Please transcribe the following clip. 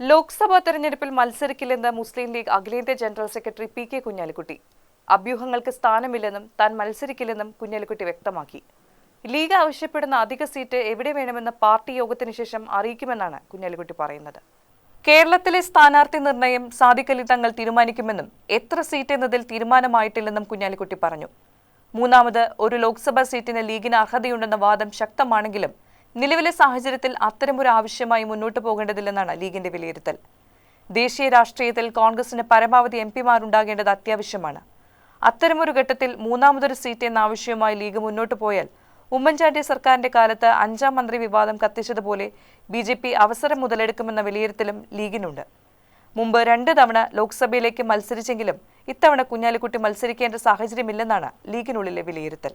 ലോക്സഭാ തെരഞ്ഞെടുപ്പിൽ മത്സരിക്കില്ലെന്ന് മുസ്ലിം ലീഗ് അഖിലേന്ത്യാ general secretary P K Kunhalikutty. അഭ്യൂഹങ്ങൾക്ക് സ്ഥാനമില്ലെന്നും താൻ മത്സരിക്കില്ലെന്നും കുഞ്ഞാലിക്കുട്ടി വ്യക്തമാക്കി. ലീഗ് ആവശ്യപ്പെടുന്ന അധിക സീറ്റ് എവിടെ വേണമെന്ന് പാർട്ടി യോഗത്തിന് ശേഷം അറിയിക്കുമെന്നാണ് കുഞ്ഞാലിക്കുട്ടി പറയുന്നത്. കേരളത്തിലെ സ്ഥാനാർത്ഥി നിർണയം സാദിഖലി തങ്ങൾ തീരുമാനിക്കുമെന്നും എത്ര സീറ്റ് എന്നതിൽ തീരുമാനമായിട്ടില്ലെന്നും കുഞ്ഞാലിക്കുട്ടി പറഞ്ഞു. മൂന്നാമത് ഒരു ലോക്സഭാ സീറ്റിന് ലീഗിന് അർഹതയുണ്ടെന്ന വാദം ശക്തമാണെങ്കിലും നിലവിലെ സാഹചര്യത്തിൽ അത്തരമൊരു ആവശ്യമായി മുന്നോട്ട് പോകേണ്ടതില്ലെന്നാണ് ലീഗിന്റെ വിലയിരുത്തൽ. ദേശീയ രാഷ്ട്രീയത്തിൽ കോൺഗ്രസിന് പരമാവധി എം പിമാരുണ്ടാകേണ്ടത് അത്യാവശ്യമാണ്. അത്തരമൊരു ഘട്ടത്തിൽ മൂന്നാമതൊരു സീറ്റ് എന്ന ആവശ്യവുമായി ലീഗ് മുന്നോട്ട് പോയാൽ ഉമ്മൻചാണ്ടി സർക്കാരിന്റെ കാലത്ത് അഞ്ചാം മന്ത്രി വിവാദം കത്തിച്ചതുപോലെ ബി ജെ പി അവസരം മുതലെടുക്കുമെന്ന വിലയിരുത്തലും ലീഗിനുണ്ട്. മുമ്പ് രണ്ട് തവണ ലോക്സഭയിലേക്ക് മത്സരിച്ചെങ്കിലും ഇത്തവണ കുഞ്ഞാലിക്കുട്ടി മത്സരിക്കേണ്ട സാഹചര്യമില്ലെന്നാണ് ലീഗിനുള്ളിലെ വിലയിരുത്തൽ.